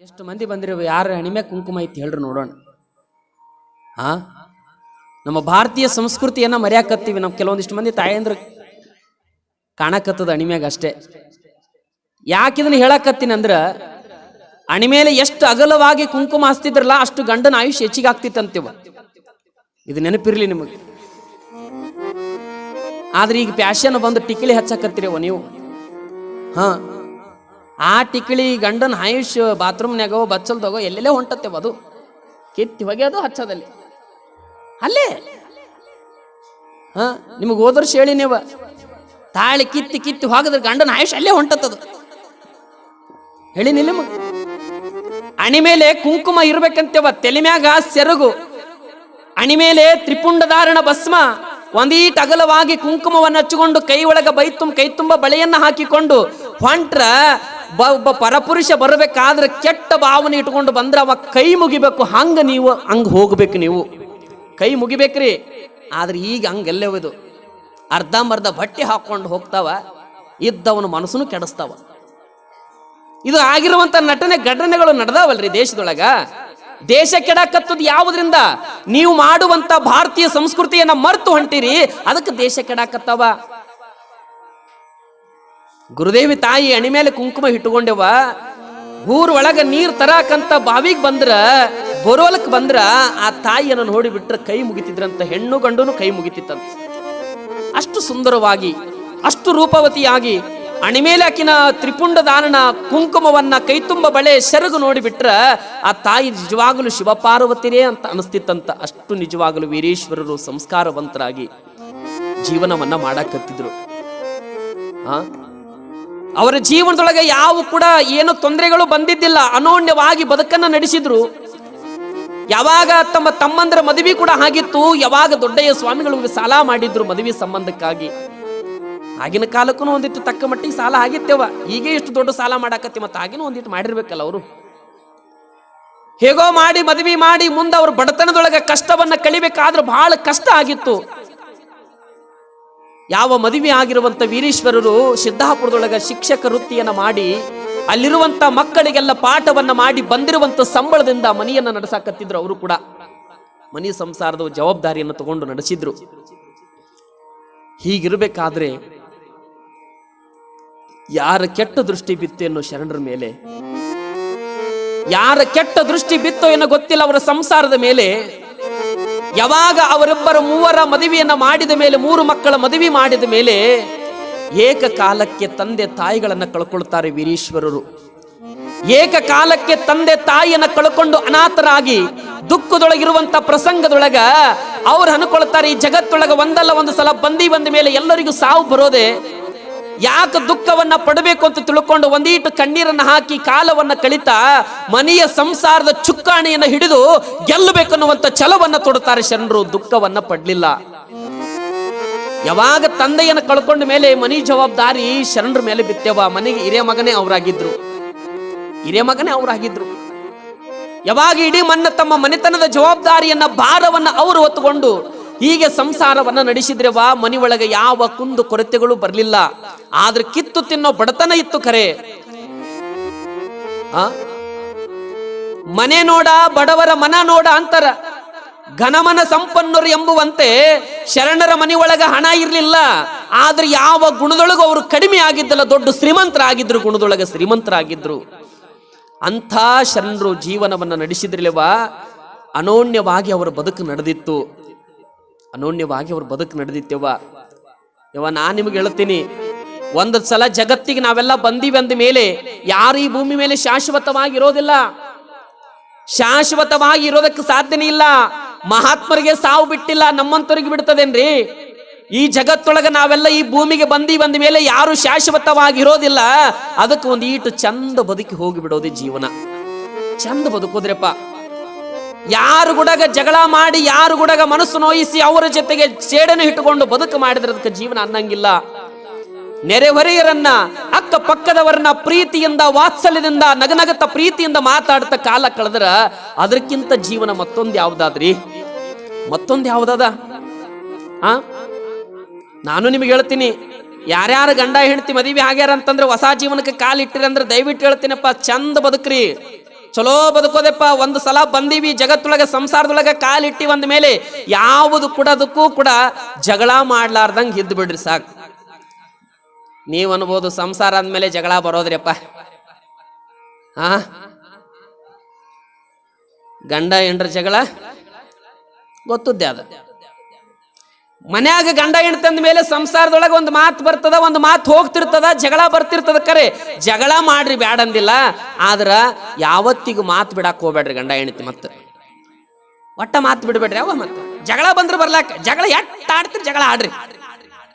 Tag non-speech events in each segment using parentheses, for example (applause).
ಎಷ್ಟು ಮಂದಿ ಬಂದಿರೋ ಯಾರ ಹಣಿಮೆ ಕುಂಕುಮ ಐತಿ ಹೇಳ್ರಿ ನೋಡೋಣ. ಹಾ ನಮ್ಮ ಭಾರತೀಯ ಸಂಸ್ಕೃತಿಯನ್ನ ಮರ್ಯಾಕತ್ತೀವಿ ನಾವು ಕೆಲವೊಂದಿಷ್ಟು ಮಂದಿ ತಾಯಂದ್ರ ಕಾಣಕತ್ತದ ಅಣಿಮ್ಯಾಗ ಅಷ್ಟೇ. ಯಾಕಿದನ್ನ ಹೇಳಕತ್ತೀನಿ ಅಂದ್ರ ಅಣಿಮೇಲೆ ಎಷ್ಟು ಅಗಲವಾಗಿ ಕುಂಕುಮ ಹಸ್ತಿದ್ರಲ್ಲ ಅಷ್ಟು ಗಂಡನ ಆಯುಷ್ಯ ಹೆಚ್ಚಿಗೆ ಆಗ್ತಿತ್ತಂತೀವ. ಇದು ನೆನಪಿರ್ಲಿ ನಿಮಗೆ. ಆದ್ರೆ ಈಗ ಪ್ಯಾಶನ್ ಬಂದು ಟಿಕಿಲಿ ಹಚ್ಚಕತ್ತೀರವ ನೀವು. ಹಾ? ಆ ಟಿಕ್ಳಿ ಗಂಡನ ಹಾಯುಷ್ ಬಾತ್ರೂಮ್ನ್ಯಾಗೋ, ಬಚ್ಚಲ್ದಾಗೋ, ಎಲ್ಲೆಲ್ಲೇ ಹೊಂಟತ್ತೇವ ಅದು. ಕಿತ್ತಿ ಹೊಗೆಯೋದು ಹಚ್ಚೋದಲ್ಲಿ. ಅಲ್ಲೇ. ಹಾ, ನಿಮಗೆ ಹೋದರ್ಶ ಹೇಳಿ ನೀವು ತಾಳಿ ಕಿತ್ತಿ ಕಿತ್ತಿ ಹೋಗಿದ್ರೆ ಗಂಡನ ಆಯುಷ್ ಅಲ್ಲೇ ಹೊಂಟತ್ತದು ಹೇಳಿನಿಲ್ಲ ನಿಮಗೆ. ಅಣಿ ಮೇಲೆ ಕುಂಕುಮ ಇರ್ಬೇಕಂತೇವ ತೆಲಿಮ್ಯಾಗ ಮ್ಯಾಗ ಸೆರಗು. ಅಣಿ ಮೇಲೆ ತ್ರಿಪುಂಡಧಾರಣ ಭಸ್ಮ. ಒಂದೀಟ್ ಅಗಲವಾಗಿ ಕುಂಕುಮವನ್ನು ಹಚ್ಚಿಕೊಂಡು ಕೈ ಒಳಗ ಬೈ ತುಂಬ ಕೈ ತುಂಬ ಬಳೆಯನ್ನ ಹಾಕಿಕೊಂಡು ಹೊಂಟ್ರ ಒಬ್ಬ ಪರಪುರುಷ ಬರಬೇಕಾದ್ರೆ ಕೆಟ್ಟ ಭಾವನೆ ಇಟ್ಕೊಂಡು ಬಂದ್ರೆ ಅವ ಕೈ ಮುಗಿಬೇಕು, ಹಂಗ ನೀವು ಹಂಗ ಹೋಗ್ಬೇಕು ನೀವು. ಕೈ ಮುಗಿಬೇಕ್ರಿ, ಆದ್ರೆ ಈಗ ಹಂಗೆಲ್ಲವಿದು ಅರ್ಧಂಬರ್ಧ ಬಟ್ಟೆ ಹಾಕೊಂಡು ಹೋಗ್ತಾವ, ಇದ್ದವನ ಮನಸ್ಸನ್ನು ಕೆಡಿಸ್ತಾವ. ಇದು ಆಗಿರುವಂತ ನಟನೆ ಘಟನೆಗಳು ನಡೆದಾವಲ್ರಿ ದೇಶದೊಳಗ. ದೇಶ ಕೆಡಾಕತ್ತದ್ ಯಾವುದರಿಂದ? ನೀವು ಮಾಡುವಂತ ಭಾರತೀಯ ಸಂಸ್ಕೃತಿಯನ್ನ ಮರೆತು ಹೊಂಟಿರಿ, ಅದಕ್ಕೆ ದೇಶ ಕೆಡಾಕತ್ತವ. ಗುರುದೇವಿ ತಾಯಿ ಅಣಿ ಮೇಲೆ ಕುಂಕುಮ ಇಟ್ಟುಕೊಂಡೆವ ಊರ್ ಒಳಗ ನೀರ್ ತರಾಕಂತ ಬಾವಿಗೆ ಬಂದ್ರ ಬರೋಲಕ್ ಬಂದ್ರ, ಆ ತಾಯಿಯನ್ನು ನೋಡಿ ಬಿಟ್ರೆ ಕೈ ಮುಗಿತಿದ್ರಂತ, ಹೆಣ್ಣು ಗಂಡುನು ಕೈ ಮುಗಿತಿತ್ತಂತ. ಅಷ್ಟು ಸುಂದರವಾಗಿ, ಅಷ್ಟು ರೂಪವತಿಯಾಗಿ ಅಣಿಮೇಲೆ ಆಕಿನ ತ್ರಿಪುಂಡ ದಾನನ ಕುಂಕುಮವನ್ನ ಕೈತುಂಬ ಬಳೆ ಸೆರಗು ನೋಡಿಬಿಟ್ರ ಆ ತಾಯಿ ನಿಜವಾಗಲೂ ಶಿವಪಾರ್ವತಿರೇ ಅಂತ ಅನಿಸ್ತಿತ್ತಂತ. ಅಷ್ಟು ನಿಜವಾಗಲೂ ವೀರೇಶ್ವರರು ಸಂಸ್ಕಾರವಂತರಾಗಿ ಜೀವನವನ್ನ ಮಾಡಾಕತ್ತಿದ್ರು. ಆ? ಅವರ ಜೀವನದೊಳಗೆ ಯಾವ ಕೂಡ ಏನು ತೊಂದರೆಗಳು ಬಂದಿದ್ದಿಲ್ಲ, ಅನೋನ್ಯವಾಗಿ ಬದುಕನ್ನ ನಡೆಸಿದ್ರು. ಯಾವಾಗ ತಮ್ಮ ತಮ್ಮಂದರ ಮದುವೆ ಕೂಡ ಆಗಿತ್ತು, ಯಾವಾಗ ದೊಡ್ಡಯ್ಯ ಸ್ವಾಮಿಗಳು ಸಾಲ ಮಾಡಿದ್ರು ಮದುವೆ ಸಂಬಂಧಕ್ಕಾಗಿ. ಆಗಿನ ಕಾಲಕ್ಕೂ ಒಂದಿಟ್ಟು ತಕ್ಕ ಮಟ್ಟಿಗೆ ಸಾಲ ಆಗಿತ್ತೇವ. ಈಗೇ ಇಷ್ಟು ದೊಡ್ಡ ಸಾಲ ಮಾಡಾಕತ್ತಿ ಮತ್ತೆ ಆಗಿನೂ ಒಂದಿಟ್ಟು ಮಾಡಿರ್ಬೇಕಲ್ಲ ಅವರು. ಹೇಗೋ ಮಾಡಿ ಮದುವೆ ಮಾಡಿ ಮುಂದೆ ಅವ್ರ ಬಡತನದೊಳಗೆ ಕಷ್ಟವನ್ನ ಕಳಿಬೇಕಾದ್ರೆ ಬಹಳ ಕಷ್ಟ ಆಗಿತ್ತು. ಯಾವ ಮದುವೆ ಆಗಿರುವಂತ ವೀರೇಶ್ವರರು ಸಿದ್ದಾಪುರದೊಳಗೆ ಶಿಕ್ಷಕ ವೃತ್ತಿಯನ್ನ ಮಾಡಿ, ಅಲ್ಲಿರುವಂತ ಮಕ್ಕಳಿಗೆಲ್ಲ ಪಾಠವನ್ನ ಮಾಡಿ ಬಂದಿರುವಂತ ಸಂಬಳದಿಂದ ಮನೆಯನ್ನು ನಡೆಸಾಕತ್ತಿದ್ರು ಅವರು ಕೂಡ. ಮನಿ ಸಂಸಾರದ ಜವಾಬ್ದಾರಿಯನ್ನು ತಗೊಂಡು ನಡೆಸಿದ್ರು. ಹೀಗಿರಬೇಕಾದ್ರೆ ಯಾರ ಕೆಟ್ಟ ದೃಷ್ಟಿ ಬಿತ್ತು ಎನ್ನೋ ಶರಣರ ಮೇಲೆ, ಯಾರ ಕೆಟ್ಟ ದೃಷ್ಟಿ ಬಿತ್ತೋ ಏನೋ ಗೊತ್ತಿಲ್ಲ ಅವರ ಸಂಸಾರದ ಮೇಲೆ ಯಾವಾಗ ಅವರಿಬ್ಬರ ಮೂವರ ಮದುವೆಯನ್ನು ಮಾಡಿದ ಮೇಲೆ, ಮೂರು ಮಕ್ಕಳ ಮದುವೆ ಮಾಡಿದ ಮೇಲೆ ಏಕಕಾಲಕ್ಕೆ ತಂದೆ ತಾಯಿಗಳನ್ನು ಕಳ್ಕೊಳ್ತಾರೆ ವೀರೀಶ್ವರರು. ಏಕಕಾಲಕ್ಕೆ ತಂದೆ ತಾಯಿಯನ್ನು ಕಳ್ಕೊಂಡು ಅನಾಥರಾಗಿ ದುಃಖದೊಳಗಿರುವಂತ ಪ್ರಸಂಗದೊಳಗ ಅವ್ರು ಅನ್ಕೊಳ್ತಾರೆ, ಈ ಜಗತ್ತೊಳಗ ಒಂದಲ್ಲ ಒಂದು ಸಲ ಬಂದಿ ಬಂದ ಮೇಲೆ ಎಲ್ಲರಿಗೂ ಸಾವು ಬರೋದೆ ಯಾಕೆ ದುಃಖವನ್ನ ಪಡಬೇಕು ಅಂತ ತಿಳ್ಕೊಂಡು ಒಂದೀಟು ಕಣ್ಣೀರನ್ನ ಹಾಕಿ ಕಾಲವನ್ನ ಕಳಿತಾ ಮನೆಯ ಸಂಸಾರದ ಚುಕ್ಕಾಣಿಯನ್ನ ಹಿಡಿದು ಗೆಲ್ಲಬೇಕನ್ನುವಂತ ಛಲವನ್ನ ತೊಡುತ್ತಾರೆ ಶರಣರು, ದುಃಖವನ್ನ ಪಡಲಿಲ್ಲ. ಯಾವಾಗ ತಂದೆಯನ್ನ ಕಳ್ಕೊಂಡ ಮೇಲೆ ಮನಿ ಜವಾಬ್ದಾರಿ ಶರಣರ ಮೇಲೆ ಬಿತ್ತೇವ ಮನೆಗೆ ಹಿರಿಯ ಮಗನೇ ಅವರಾಗಿದ್ರು. ಹಿರಿಯ ಮಗನೇ ಅವರಾಗಿದ್ರು. ಯಾವಾಗ ಇಡೀ ಮನ್ನ ತಮ್ಮ ಮನೆತನದ ಜವಾಬ್ದಾರಿಯನ್ನ, ಭಾರವನ್ನ ಅವರು ಹೊತ್ತುಕೊಂಡು ಹೀಗೆ ಸಂಸಾರವನ್ನ ನಡೆಸಿದ್ರೆ ವಾ ಒಳಗೆ ಯಾವ ಕುಂದು ಕೊರತೆಗಳು ಬರಲಿಲ್ಲ. ಆದ್ರೆ ಕಿತ್ತು ತಿನ್ನೋ ಬಡತನ ಇತ್ತು ಆ? ಮನೆ ನೋಡ, ಬಡವರ ಮನ ನೋಡ ಅಂತಾರ. ಘನಮನ ಸಂಪನ್ನರು ಎಂಬುವಂತೆ ಶರಣರ ಮನೆ ಒಳಗ ಹಣ ಇರಲಿಲ್ಲ. ಆದ್ರೆ ಯಾವ ಗುಣದೊಳಗೂ ಅವರು ಕಡಿಮೆ ಆಗಿದ್ದಲ್ಲ, ದೊಡ್ಡ ಶ್ರೀಮಂತರಾಗಿದ್ರು, ಗುಣದೊಳಗ ಶ್ರೀಮಂತರಾಗಿದ್ರು. ಅಂಥ ಶರಣರು ಜೀವನವನ್ನು ನಡೆಸಿದ್ರಲ್ವಾ ಅನೋನ್ಯವಾಗಿ ಅವರ ಬದುಕು ನಡೆದಿತ್ತು. ಅನೋನ್ಯವಾಗಿ ಅವ್ರ ಬದುಕು ನಡೆದಿತ್ತೇವ ಯವ ನಾನು ನಿಮಗೆ ಹೇಳ್ತೀನಿ, ಒಂದು ಸಲ ಜಗತ್ತಿಗೆ ನಾವೆಲ್ಲ ಬಂದೀವಿ ಅಂದ ಮೇಲೆ ಯಾರು ಈ ಭೂಮಿ ಮೇಲೆ ಶಾಶ್ವತವಾಗಿ ಇರೋದಿಲ್ಲ ಶಾಶ್ವತವಾಗಿ ಇರೋದಕ್ಕೆ ಸಾಧ್ಯನೇ ಇಲ್ಲ. ಮಹಾತ್ಮರಿಗೆ ಸಾವು ಬಿಟ್ಟಿಲ್ಲ, ನಮ್ಮಂತವ್ರಿಗೆ ಬಿಡ್ತದೇನ್ರಿ? ಈ ಜಗತ್ತೊಳಗೆ ನಾವೆಲ್ಲ ಈ ಭೂಮಿಗೆ ಬಂದಿ ಬಂದ ಮೇಲೆ ಯಾರು ಶಾಶ್ವತವಾಗಿ ಇರೋದಿಲ್ಲ ಅದಕ್ಕೆ ಒಂದು ಈಟು ಚಂದ ಬದುಕಿ ಹೋಗಿಬಿಡೋದೇ ಜೀವನ. ಚಂದ ಬದುಕೋದ್ರಪ್ಪ. ಯಾರು ಗುಡಗ ಜಗಳ ಮಾಡಿ, ಯಾರು ಗುಡಗ ಮನಸ್ಸು ನೋಯಿಸಿ ಅವರ ಜೊತೆಗೆ ಸೇಡನ್ನು ಇಟ್ಟುಕೊಂಡು ಬದುಕು ಮಾಡಿದ್ರೆ ಅದಕ್ಕೆ ಜೀವನ ಅನ್ನಂಗಿಲ್ಲ. ನೆರೆಹೊರೆಯರನ್ನ ಅಕ್ಕ ಪಕ್ಕದವರನ್ನ ಪ್ರೀತಿಯಿಂದ, ವಾತ್ಸಲ್ಯದಿಂದ ನಗನಗತ ಪ್ರೀತಿಯಿಂದ ಮಾತಾಡ್ತಾ ಕಾಲ ಕಳೆದ್ರ ಅದಕ್ಕಿಂತ ಜೀವನ ಮತ್ತೊಂದು ಯಾವ್ದಾದ್ರಿ? ಮತ್ತೊಂದು ಯಾವ್ದಾದ? ಆ? ನಾನು ನಿಮ್ಗೆ ಹೇಳ್ತೀನಿ, ಯಾರ್ಯಾರು ಗಂಡ ಹೆಂಡತಿ ಮದುವೆ ಆಗ್ಯಾರ ಅಂತಂದ್ರೆ ಹೊಸ ಜೀವನಕ್ಕೆ ಕಾಲಿಟ್ಟಿರಿ ಅಂದ್ರೆ ದಯವಿಟ್ಟು ಹೇಳ್ತೀನಪ್ಪ, ಚಂದ ಬದುಕ್ರಿ. ಚಲೋ ಬದುಕೋದೆಪ್ಪ, ಒಂದು ಸಲ ಬಂದೀವಿ, ಜಗತ್ತೊಳಗೆ, ಸಂಸಾರದೊಳಗೆ ಕಾಲಿಟ್ಟಿ ಒಂದ ಮೇಲೆ ಯಾವುದು ಕೊಡೋದಕ್ಕೂ ಕೂಡ ಜಗಳ ಮಾಡ್ಲಾರ್ದಂಗೆ ಇದ್ದು ಬಿಡ್ರಿ ಸಾಕು. ನೀವು ಅನ್ಬೋದು ಸಂಸಾರ ಅಂದ್ಮೇಲೆ ಜಗಳ ಬರೋದ್ರಿಯಪ್ಪ ಆ? ಗಂಡ ಎಂಡ್ರ ಜಗಳ? ಗೊತ್ತದ್ದೆ ಅದು. ಮನ್ಯಾಗ ಗಂಡ ಹೆಣ್ತಂದ ಮೇಲೆ ಸಂಸಾರದೊಳಗೆ ಒಂದು ಮಾತು ಬರ್ತದ, ಒಂದು ಮಾತು ಹೋಗ್ತಿರ್ತದ, ಜಗಳ ಬರ್ತಿರ್ತದ ಕರೆ. ಜಗಳ ಮಾಡ್ರಿ ಬ್ಯಾಡಂದಿಲ್ಲ ಆದ್ರ ಯಾವತ್ತಿಗೂ ಮಾತು ಬಿಡಾಕ್ ಹೋಗ್ಬೇಡ್ರಿ ಗಂಡ ಹೆಣ್ತಿ ಮತ್ತೆ. ಒಟ್ಟ ಮಾತು ಬಿಡ್ಬೇಡ್ರಿ ಅವ ಮತ್ತೆ. ಜಗಳ ಬಂದ್ರೆ ಬರ್ಲಾಕ, ಜಗಳ ಎಟ್ ಆಡ್ತಿರಿ ಜಗಳ ಆಡ್ರಿ.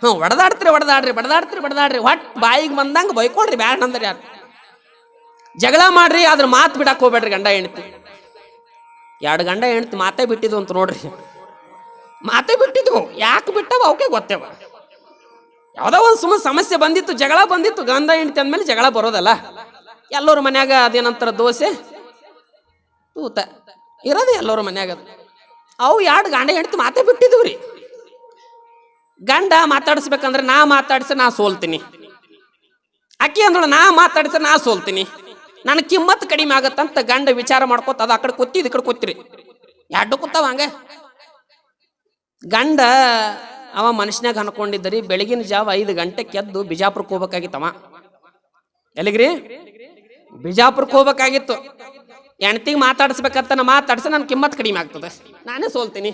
ಹ್ಞೂ ಒಡದಾಡ್ತಿರಿ ಹೊಡೆದಾಡ್ರಿ ಬಡದಾಡ್ತೀರಿ, ಬಡದಾಡ್ರಿ. ಒಟ್ ಬಾಯಿಗೆ ಬಂದಂಗೆ ಬೈಕೊಳ್ರಿ ಬ್ಯಾಡ ಅಂದ್ರೆ ಯಾರು? ಜಗಳ ಮಾಡ್ರಿ, ಆದ್ರ ಮಾತು ಬಿಡಾಕ್ ಹೋಗ್ಬೇಡ್ರಿ ಗಂಡ ಹೆಣ್ತಿ. ಎರಡು ಗಂಡ ಹೆಣ್ತಿ ಮಾತೇ ಬಿಟ್ಟಿದ್ವು ಅಂತ ನೋಡ್ರಿ. ಮಾತೇ ಬಿಟ್ಟಿದ್ವು. ಯಾಕೆ ಬಿಟ್ಟವ? ಅವಕ್ಕೆ ಗೊತ್ತೇವ. ಯಾವುದೋ ಒಂದು ಸುಮ್ಮನೆ ಸಮಸ್ಯೆ ಬಂದಿತ್ತು, ಜಗಳ ಬಂದಿತ್ತು ಗಂಧ ಹೆಂಡತಿ ಅಂದ್ಮೇಲೆ ಜಗಳ ಬರೋದಲ್ಲ. ಎಲ್ಲರ ಮನ್ಯಾಗ ಅದೇನಂತಾರ ದೋಸೆ? ತೂತ. ಇರೋದು ಎಲ್ಲರ ಮನ್ಯಾಗ. ಅವು ಎರಡು ಗಂಡ ಹೆಂಡತಿ ಮಾತೆ ಬಿಟ್ಟಿದ್ವು ರೀ. ಗಂಡ ಮಾತಾಡಿಸ್ಬೇಕಂದ್ರೆ ನಾ ಮಾತಾಡಿಸಿ ನಾ ಸೋಲ್ತೀನಿ. ಅಕ್ಕಿ ಅಂದಳು ನಾ ಮಾತಾಡಿಸಿ ನಾ ಸೋಲ್ತೀನಿ. ನನ್ನ ಕಿಮ್ಮತ್ ಕಡಿಮೆ ಆಗತ್ತಂತ ಗಂಡ ವಿಚಾರ ಮಾಡ್ಕೋತ ಅದು ಆ ಕಡೆ ಕೂತಿ ಈ ಕಡೆ ಕೂತಿರಿ. ಎರಡು ಕೂತಾವ ಹಂಗ? ಗಂಡ ಅವ ಮನುಷ್ಯನಾಗ ಅನ್ಕೊಂಡಿದ್ದರಿ, ಬೆಳಗಿನ ಜಾವ ಐದು ಗಂಟೆಗೆ ಎದ್ದು ಬಿಜಾಪುರಕ್ಕೆ ಹೋಗ್ಬೇಕಾಗಿತ್ತವ. ಎಲ್ಲಿಗ್ರಿ? ಬಿಜಾಪುರಕ್ಕೆ ಹೋಗ್ಬೇಕಾಗಿತ್ತು. ಹೆಣ್ತಿಗೆ ಮಾತಾಡಿಸ್ಬೇಕಂತ ನಾ ಮಾತಾಡ್ಸ ನನ್ನ ಕಿಮ್ಮತ್ ಕಡಿಮೆ ಆಗ್ತದೆ. ನಾನೇ ಸೋಲ್ತೀನಿ.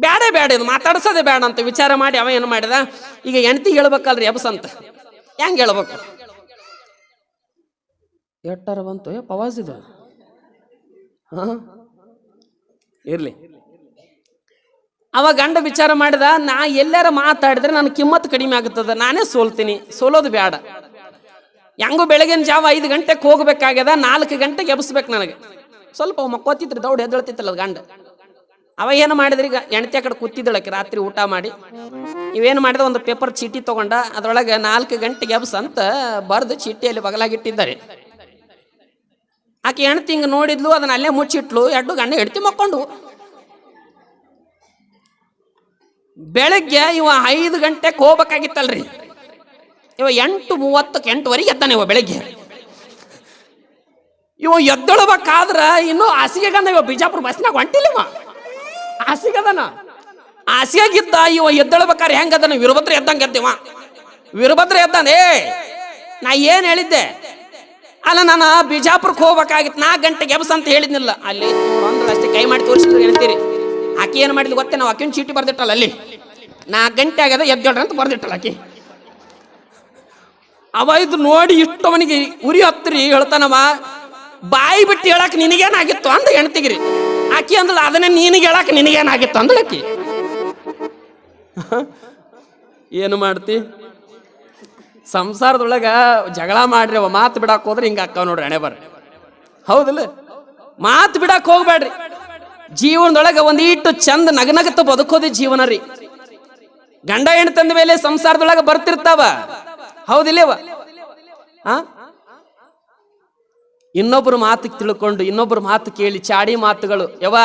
ಬೇಡ ಬೇಡ ಇದು ಮಾತಾಡ್ಸೋದೇ ಬೇಡ ಅಂತ ವಿಚಾರ ಮಾಡಿ ಅವ ಏನು ಮಾಡಿದ? ಈಗ ಹೆಣ್ತಿಗೆ ಹೇಳ್ಬೇಕಲ್ರಿ ಎಬ್ಸ್ ಅಂತ. ಹೆಂಗೆ ಹೇಳ್ಬೇಕು? ಎಟ್ಟಾರ ಬಂತು? ಪವಾಸ್ ಇದು. ಹಾಂ? ಇರ್ಲಿ. ಅವ ಗಂಡ ವಿಚಾರ ಮಾಡಿದ, ನಾ ಎಲ್ಲಾರ ಮಾತಾಡಿದ್ರೆ ನನ್ನ ಕಿಮ್ಮತ್ತು ಕಡಿಮೆ ಆಗುತ್ತದ. ನಾನೇ ಸೋಲ್ತೀನಿ. ಸೋಲೋದು ಬೇಡ ಹೆಂಗು ಬೆಳಗಿನ ಜಾವ ಐದು ಗಂಟೆಗೆ ಹೋಗ್ಬೇಕಾಗ್ಯದ, ನಾಲ್ಕು ಗಂಟೆಗೆ ಎಬ್ಸ್ಬೇಕು ನನಗೆ. ಸ್ವಲ್ಪ ಮಕ್ಕೋತಿತ್ರಿ, ದೌಡ್ ಎದ್ದೊಳ್ತಿತ್ತಲ್ಲ ಗಂಡ. ಅವ ಏನು ಮಾಡಿದ್ರಿ ಈಗ, ಹೆಂಡತಿ ಆ ಕಡೆ ಕೂತಿದ್ದಳಕ್ಕೆ ರಾತ್ರಿ ಊಟ ಮಾಡಿ. ಇವೇನು ಮಾಡಿದ, ಒಂದು ಪೇಪರ್ ಚೀಟಿ ತೊಗೊಂಡ, ಅದರೊಳಗೆ ನಾಲ್ಕು ಗಂಟೆಗೆ ಎಬ್ಸ್ ಅಂತ ಬರೆದು ಚೀಟಿಯಲ್ಲಿ ಬಗಲಾಗಿಟ್ಟಿದ್ದಾರೆ. ಆಕೆ ಹೆಣ್ತಿ ಹಿಂಗೆ ನೋಡಿದ್ಲು, ಅದನ್ನ ಅಲ್ಲೇ ಮುಚ್ಚಿಟ್ಲು, ಎರಡು ಗಂಡ ಹೆಂಡತಿ ಮಕ್ಕೊಂಡು ಬೆಳಗ್ಗೆ ಇವ ಐದು ಗಂಟೆಗೆ ಹೋಗ್ಬೇಕಾಗಿತ್ತಲ್ರಿ. ಇವ ಎಂಟು ಮೂವತ್ತಕ್ಕೆ ಎಂಟುವರೆಗೆ ಎದ್ದಾನೆ ಇವ ಬೆಳಗ್ಗೆ. ಇವ ಎದ್ದೊಳ್ಬೇಕಾದ್ರೆ ಇನ್ನು ಹಾಸಿಗೆಗಂದ ಇವ ಬಿಜಾಪುರ ಬಸ್ನಾಗ ಹೊಂಟಿಲ್ಲ ಇವ. ಹಸಿಗದನ ಹಾಸಿಗೆಗಿದ್ದ ಇವ ಎದ್ದೊಳ್ಬೇಕಾದ್ರೆ ಹೆಂಗದನ? ವೀರಭದ್ರ ಎದ್ದಂಗೆ ಎದ್ದಿವ ವೀರಭದ್ರ ಎದ್ದಾನೆ ನಾ ಏನು ಹೇಳಿದ್ದೆ? ಅಲ್ಲ, ನಾನು ಬಿಜಾಪುರಕ್ಕೆ ಹೋಗ್ಬೇಕಾಗಿತ್ತು. ನಾಲ್ಕು ಗಂಟೆಗೆ ಎಬ್ಸ ಅಂತ ಹೇಳಿದ್ನಿಲ್ಲ. ಅಲ್ಲಿ ಅಷ್ಟೇ. ಕೈ ಮಾಡಿ ತೋರಿಸಿದ್ರು, ಹೇಳ್ತೀರಿ. ಆಕೆ ಏನು ಮಾಡಿದ್ಲು ಗೊತ್ತೇ? ನಾವು ಆಕಿನ ಚೀಟಿ ಬರ್ದಿಟ್ಟಲ್ಲ ಅಲ್ಲಿ. ನಾಲ್ಕು ಗಂಟೆ ಆಗ್ಯದ, ಎದ್ದೇಳ್ರಿ ಅಂತ ಬರ್ದಿಟ್ಟಲ್ಲ ಆಕಿ. ಅವ ಇದು ನೋಡಿ ಇಷ್ಟು ಅವನಿಗೆ ಉರಿ ಹತ್ತಿರಿ ಹೇಳ್ತಾನವ. ಬಾಯಿ ಬಿಟ್ಟು ಹೇಳಕ್ ನಿನಗೇನಾಗಿತ್ತು ಅಂದ ಹೆಣ್ತಿಗಿರಿ. ಆಕಿ ಅಂದಲ್ಲ ಅದನ್ನೇ ನಿನಗೆ ಹೇಳಕ್ ನಿನಗೇನಾಗಿತ್ತು ಅಂದಳ ಆಕಿ. ಏನು ಮಾಡ್ತಿ? ಸಂಸಾರದೊಳಗ ಜಗಳ ಮಾಡ್ರಿ, ಅವ ಮಾತು ಬಿಡಾಕ್ ಹೋದ್ರೆ ಹಿಂಗ ಅಕ್ಕ ನೋಡ್ರಿ ಹಣೆ ಬರ್ರಿ. ಹೌದಲ್ಲ? ಮಾತು ಬಿಡಾಕ್ ಹೋಗ್ಬೇಡ್ರಿ ಜೀವನದೊಳಗ ಒಂದೀಟು ಚಂದ ನಗನಗತ ಬದುಕೋದು ಜೀವನ ರೀ. ಗಂಡ ಹೆಣ್ತಂದ ಮೇಲೆ ಸಂಸಾರದೊಳಗೆ ಬರ್ತಿರ್ತಾವ? ಹೌದಿಲ್ಲವ? ಆ? ಇನ್ನೊಬ್ರು ಮಾತು ತಿಳ್ಕೊಂಡು, ಇನ್ನೊಬ್ರು ಮಾತು ಕೇಳಿ ಚಾಡಿ ಮಾತುಗಳು. ಯವ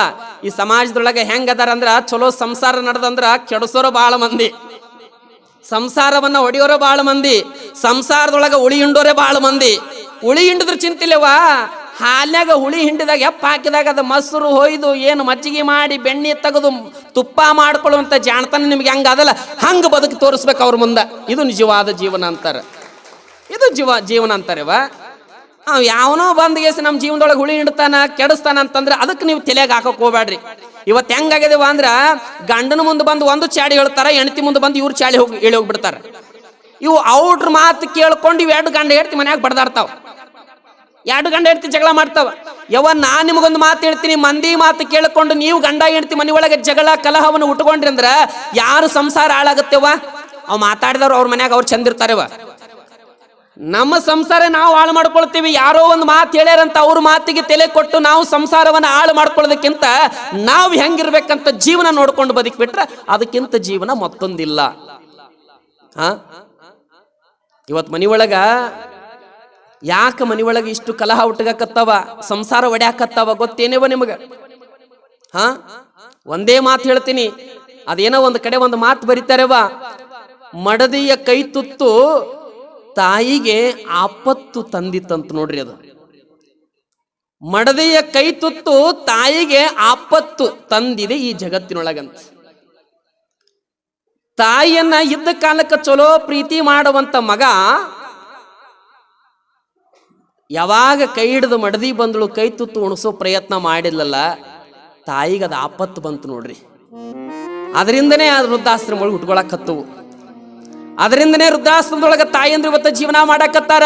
ಈ ಸಮಾಜದೊಳಗೆ ಹೆಂಗ್ ಅದಾರ ಅಂದ್ರ ಚಲೋ ಸಂಸಾರ ನಡೆದಂದ್ರ ಕೆಡಸೋರು ಬಹಳ ಮಂದಿ. ಸಂಸಾರವನ್ನ ಹೊಡೆಯೋರು ಬಹಳ ಮಂದಿ. ಸಂಸಾರದೊಳಗೆ ಉಳಿ ಹಿಂಡೋರೆ ಬಹಳ ಮಂದಿ. ಉಳಿ ಹಿಂಡದ್ರ ಚಿಂತಿಲ್ಲವಾ ಹಾಲ್ಯಾಗ ಹುಳಿ ಹಿಂಡಿದಾಗ ಎಪ್ಪ ಹಾಕಿದಾಗ ಅದು ಮೊಸರು ಹೊಯ್ದು ಏನು ಮಜ್ಜಿಗೆ ಮಾಡಿ ಬೆಣ್ಣೆ ತೆಗೆದು ತುಪ್ಪ ಮಾಡ್ಕೊಳ್ಳುವಂಥ ಜಾಣತನ ನಿಮ್ಗೆ ಹಂಗೆ ಅದಲ್ಲ, ಹಂಗೆ ಬದುಕು ತೋರಿಸ್ಬೇಕು ಅವ್ರ ಮುಂದೆ. ಇದು ನಿಜವಾದ ಜೀವನ ಅಂತಾರೆ. ಇದು ಜೀವ, ಜೀವನ ಅಂತಾರೆ ಅವ್ ಯಾವನೋ ಬಂದ್ ಗೆಸ್ ನಮ್ಮ ಜೀವನದೊಳಗೆ ಹುಳಿ ಹಿಡ್ತಾನ, ಕೆಡಿಸ್ತಾನ ಅಂತಂದ್ರೆ ಅದಕ್ಕೆ ನೀವು ತಲೆಗೆ ಹಾಕೋಕೆ ಹೋಗ್ಬೇಡ್ರಿ. ಇವತ್ತು ಹೆಂಗಾಗ್ಯದವ ಅಂದ್ರೆ ಗಂಡನ ಮುಂದೆ ಬಂದು ಒಂದು ಚಾಡಿ ಹೇಳ್ತಾರೆ, ಹೆಂಡತಿ ಮುಂದೆ ಬಂದು ಇವ್ರು ಚಾಡಿ ಹೋಗಿ ಹೇಳಿ ಹೋಗ್ಬಿಡ್ತಾರೆ. ಇವು ಔಟ್ರ ಮಾತು ಕೇಳ್ಕೊಂಡು ಇವು ಎರಡು ಗಂಡ ಹೇಳ್ತಿ ಮನ್ಯಾಗ ಬಡ್ದಾಡ್ತಾವ. ಎರಡು ಗಂಡ ಹೆಂಡತಿ ಜಗಳ ಮಾಡ್ತಾವ. ಯವ ನಾ ನಿಮಗೊಂದು ಮಾತು ಹೇಳ್ತೀನಿ, ಮಂದಿ ಮಾತು ಕೇಳಿಕೊಂಡು ನೀವು ಗಂಡ ಹೆಂಡತಿ ಮನೆ ಒಳಗೆ ಜಗಳ ಕಲಹವನ್ನು ಉಟ್ಕೊಂಡ್ರಿ ಅಂದ್ರೆ ಯಾರು ಸಂಸಾರ ಹಾಳಾಗತ್ತೆವ ಅವ್ ಮಾತಾಡಿದವ್ರು ಅವ್ರ ಮನ್ಯಾಗ ಅವ್ರು ಚಂದಿರ್ತಾರೆವ ನಮ್ಮ ಸಂಸಾರ ನಾವು ಹಾಳು ಮಾಡ್ಕೊಳ್ತೀವಿ, ಯಾರೋ ಒಂದು ಮಾತು ಹೇಳ್ಯಾರಂತ ಅವ್ರ ಮಾತಿಗೆ ತಲೆ ಕೊಟ್ಟು ನಾವು ಸಂಸಾರವನ್ನು ಹಾಳು ಮಾಡ್ಕೊಳ್ಳೋದಕ್ಕಿಂತ ನಾವು ಹೆಂಗಿರ್ಬೇಕಂತ ಜೀವನ ನೋಡ್ಕೊಂಡು ಬದುಕ್ಬಿಟ್ರೆ ಅದಕ್ಕಿಂತ ಜೀವನ ಮತ್ತೊಂದಿಲ್ಲ. ಹಾ? ಇವತ್ತು ಮನಿಯೊಳಗ ಯಾಕೆ ಮನಿಯೊಳಗೆ ಇಷ್ಟು ಕಲಹ ಹುಟ್ಟಗಕತ್ತವ ಸಂಸಾರ ಒಡ್ಯಾಕತ್ತವ ಗೊತ್ತೇನೇವ ನಿಮಗೆ? ಹಾ? ಒಂದೇ ಮಾತು ಹೇಳ್ತೀನಿ. ಅದೇನೋ ಒಂದು ಕಡೆ ಒಂದು ಮಾತು ಬರೀತಾರೆವ. ಮಡದಿಯ ಕೈ ತುತ್ತು ತಾಯಿಗೆ ಆಪತ್ತು ತಂದಿತ್ತಂತ ನೋಡ್ರಿ ಅದು. ಮಡದಿಯ ಕೈ ತುತ್ತು ತಾಯಿಗೆ ಆಪತ್ತು ತಂದಿದೆ ಈ ಜಗತ್ತಿನೊಳಗಂತ. ತಾಯಿಯನ್ನ ಇದ್ದ ಕಾಲಕ್ಕೆ ಚಲೋ ಪ್ರೀತಿ ಮಾಡುವಂತ ಮಗ ಯಾವಾಗ ಕೈ ಹಿಡಿದು ಮಡದಿ ಬಂದಳು, ಕೈ ತುತ್ತು ಉಣಿಸೋ ಪ್ರಯತ್ನ ಮಾಡಿಲ್ಲಲ್ಲ ತಾಯಿಗೆ ಅದು ಆಪತ್ತು ಬಂತು ನೋಡ್ರಿ. ಅದರಿಂದನೇ ಆ ಹುಟ್ಕೊಳಕ್ ಹತ್ತುವು. ಅದರಿಂದನೇ ವೃದ್ಧಾಶ್ರಮದೊಳಗೆ ತಾಯಿಯಂದ್ರೆ ಇವತ್ತ ಜೀವನ ಮಾಡಕತ್ತಾರ.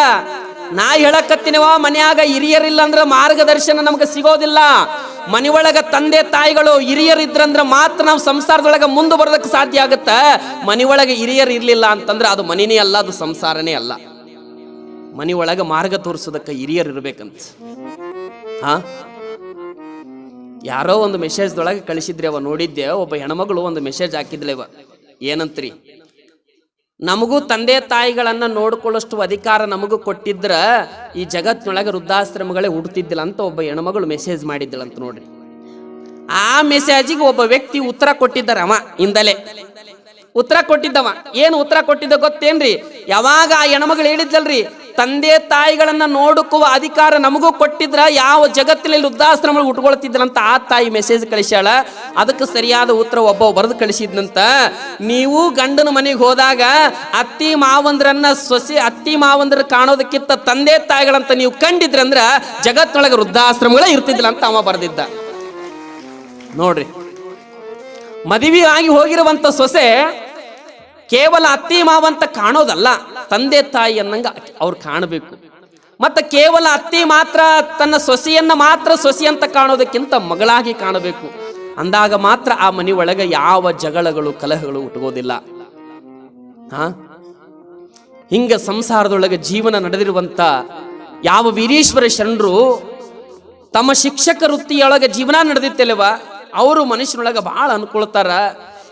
ನಾ ಹೇಳಕತ್ತಿನವ ಮನ್ಯಾಗ ಹಿರಿಯರಿಲ್ಲ ಅಂದ್ರೆ ಮಾರ್ಗದರ್ಶನ ನಮ್ಗೆ ಸಿಗೋದಿಲ್ಲ. ಮನೆಯೊಳಗ ತಂದೆ ತಾಯಿಗಳು ಹಿರಿಯರು ಇದ್ರಂದ್ರೆ ಮಾತ್ರ ನಾವು ಸಂಸಾರದೊಳಗೆ ಮುಂದೆ ಬರೋದಕ್ಕೆ ಸಾಧ್ಯ ಆಗತ್ತ. ಮನೆಯೊಳಗೆ ಹಿರಿಯರು ಇರಲಿಲ್ಲ ಅಂತಂದ್ರೆ ಅದು ಮನೆಯೇ ಅಲ್ಲ, ಅದು ಸಂಸಾರನೇ ಅಲ್ಲ. ಮನೆಯೊಳಗ ಮಾರ್ಗ ತೋರಿಸೋದಕ್ಕೆ ಹಿರಿಯರು ಇರ್ಬೇಕಂತ. ಹಾ? ಯಾರೋ ಒಂದು ಮೆಸೇಜ್ದೊಳಗೆ ಕಳಿಸಿದ್ರಿ ಅವ ನೋಡಿದ್ದೆ, ಒಬ್ಬ ಹೆಣ್ಮಗಳು ಒಂದು ಮೆಸೇಜ್ ಹಾಕಿದ್ಲೇವ ಏನಂತ್ರಿ? ನಮಗೂ ತಂದೆ ತಾಯಿಗಳನ್ನ ನೋಡ್ಕೊಳ್ಳೋಷ್ಟು ಅಧಿಕಾರ ನಮಗೂ ಕೊಟ್ಟಿದ್ರ ಈ ಜಗತ್ತಿನೊಳಗೆ ವೃದ್ಧಾಶ್ರಮಗಳೇ ಹುಡ್ತಿದ್ದಿಲ್ಲ ಅಂತ ಒಬ್ಬ ಹೆಣ್ಮಗಳು ಮೆಸೇಜ್ ಮಾಡಿದ್ದಳಂತ ನೋಡ್ರಿ. ಆ ಮೆಸೇಜಿಗೆ ಒಬ್ಬ ವ್ಯಕ್ತಿ ಉತ್ತರ ಕೊಟ್ಟಿದ್ದಾರ ಅವ, ಇಂದಲೇ. ಉತ್ತರ ಕೊಟ್ಟಿದ್ದವ. ಏನು ಉತ್ತರ ಕೊಟ್ಟಿದ್ದ ಗೊತ್ತೇನ್ರಿ? ಯಾವಾಗ ಆ ಹೆಣ್ಮಗಳು ಹೇಳಿದ್ಲಲ್ರಿ ತಂದೆ ತಾಯಿಗಳನ್ನು ನೋಡುಕುವ ಅಧಿಕಾರ ನಮಗೂ ಕೊಟ್ಟಿದ್ರ, ಯಾವ ಜಗತ್ತಿನಲ್ಲಿ ವೃದ್ಧಾಶ್ರಮ ಉಟ್ಕೊಳ್ತಿದ್ರಂತ ಆ ತಾಯಿ ಮೆಸೇಜ್ ಕಳಿಸ್ಯಾಳ. ಅದಕ್ಕೆ ಸರಿಯಾದ ಉತ್ತರ ಒಬ್ಬ ಬರೆದು ಕಳಿಸಿದ್ನಂತ, ನೀವು ಗಂಡನ ಮನೆಗೆ ಹೋದಾಗ ಅತ್ತಿ ಮಾವಂದ್ರನ್ನ ಸೊಸಿ, ಅತ್ತಿ ಮಾವಂದ್ರ ಕಾಣೋದಕ್ಕಿಂತ ತಂದೆ ತಾಯಿಗಳಂತ ನೀವು ಕಂಡಿದ್ರಂದ್ರ ಜಗತ್ತಿನೊಳಗೆ ವೃದ್ಧಾಶ್ರಮಗಳೇ ಇರ್ತಿದ್ದಿಲ್ಲ ಅಂತ ಅವ ಬರೆದಿದ್ದ. ನೋಡ್ರಿ, ಮದುವೆ ಆಗಿ ಹೋಗಿರುವಂತ ಸೊಸೆ ಕೇವಲ ಅತ್ತಿ ಮಾವಂತ ಕಾಣೋದಲ್ಲ, ತಂದೆ ತಾಯಿ ಅನ್ನಂಗ ಅವ್ರು ಕಾಣಬೇಕು. ಮತ್ತು ಕೇವಲ ಅತ್ತಿ ಮಾತ್ರ, ತನ್ನ ಸೊಸೆಯನ್ನ ಮಾತ್ರ ಸೊಸಿ ಅಂತ ಕಾಣೋದಕ್ಕಿಂತ ಮಗಳಾಗಿ ಕಾಣಬೇಕು. ಅಂದಾಗ ಮಾತ್ರ ಆ ಮನೆ ಒಳಗೆ ಯಾವ ಜಗಳಗಳು, ಕಲಹಗಳು ಉಟ್ಕೋದಿಲ್ಲ ಹಾ? ಹಿಂಗ ಸಂಸಾರದೊಳಗೆ ಜೀವನ ನಡೆದಿರುವಂತ ಯಾವ ವೀರೇಶ್ವರ ಶರಣರು ತಮ್ಮ ಶಿಕ್ಷಕ ವೃತ್ತಿಯೊಳಗೆ ಜೀವನ ನಡೆದಿತ್ತಲ್ವ, ಅವರು ಮನುಷ್ಯನೊಳಗೆ ಬಹಳ ಅನ್ಕೊಳ್ತಾರ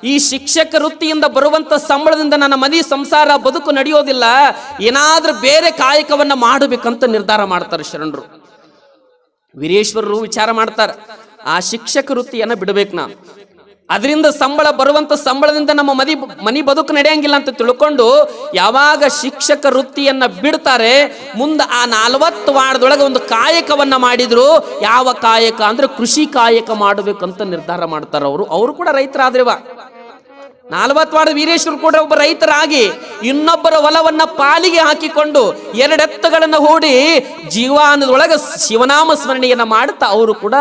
ಈ ಶಿಕ್ಷಕ ವೃತ್ತಿಯಿಂದ ಬರುವಂತ ಸಂಬಳದಿಂದ ನನ್ನ ಮನೆ ಸಂಸಾರ ಬದುಕು ನಡೆಯೋದಿಲ್ಲ. ಏನಾದ್ರೂ ಬೇರೆ ಕಾಯಕವನ್ನು ಮಾಡಬೇಕಂತ ನಿರ್ಧಾರ ಮಾಡ್ತಾರೆ ಶರಣರು. ವೀರೇಶ್ವರರು ವಿಚಾರ ಮಾಡ್ತಾರೆ, ಆ ಶಿಕ್ಷಕ ವೃತ್ತಿಯನ್ನ ಬಿಡಬೇಕು ನಾನು. ಅದರಿಂದ ಸಂಬಳ ಬರುವಂತ ಸಂಬಳದಿಂದ ನಮ್ಮ ಮದಿ ಮನಿ ಬದುಕು ನಡೆಯಂಗಿಲ್ಲ ಅಂತ ತಿಳ್ಕೊಂಡು ಯಾವಾಗ ಶಿಕ್ಷಕ ವೃತ್ತಿಯನ್ನ ಬಿಡ್ತಾರೆ, ಮುಂದೆ ಆ ನಾಲ್ವತ್ತು ವಾರದೊಳಗೆ ಒಂದು ಕಾಯಕವನ್ನು ಮಾಡಿದ್ರು, ಯಾವ ಕಾಯಕ ಅಂದ್ರೆ ಕೃಷಿ ಕಾಯಕ ಮಾಡಬೇಕಂತ ನಿರ್ಧಾರ ಮಾಡ್ತಾರೆ ಅವರು. ಅವರು ಕೂಡ ರೈತರಾದ್ರಿವ. ನಾಲ್ವತ್ತು ವಾರ ವೀರೇಶ್ವರ ಕೂಡ ಒಬ್ಬ ರೈತರಾಗಿ ಇನ್ನೊಬ್ಬರ ಹೊಲವನ್ನ ಪಾಲಿಗೆ ಹಾಕಿಕೊಂಡು ಎರಡೆತ್ತುಗಳನ್ನು ಹೂಡಿ ಜೀವಾನದೊಳಗೆ ಶಿವನಾಮ ಸ್ಮರಣೆಯನ್ನ ಮಾಡುತ್ತಾ ಅವರು ಕೂಡ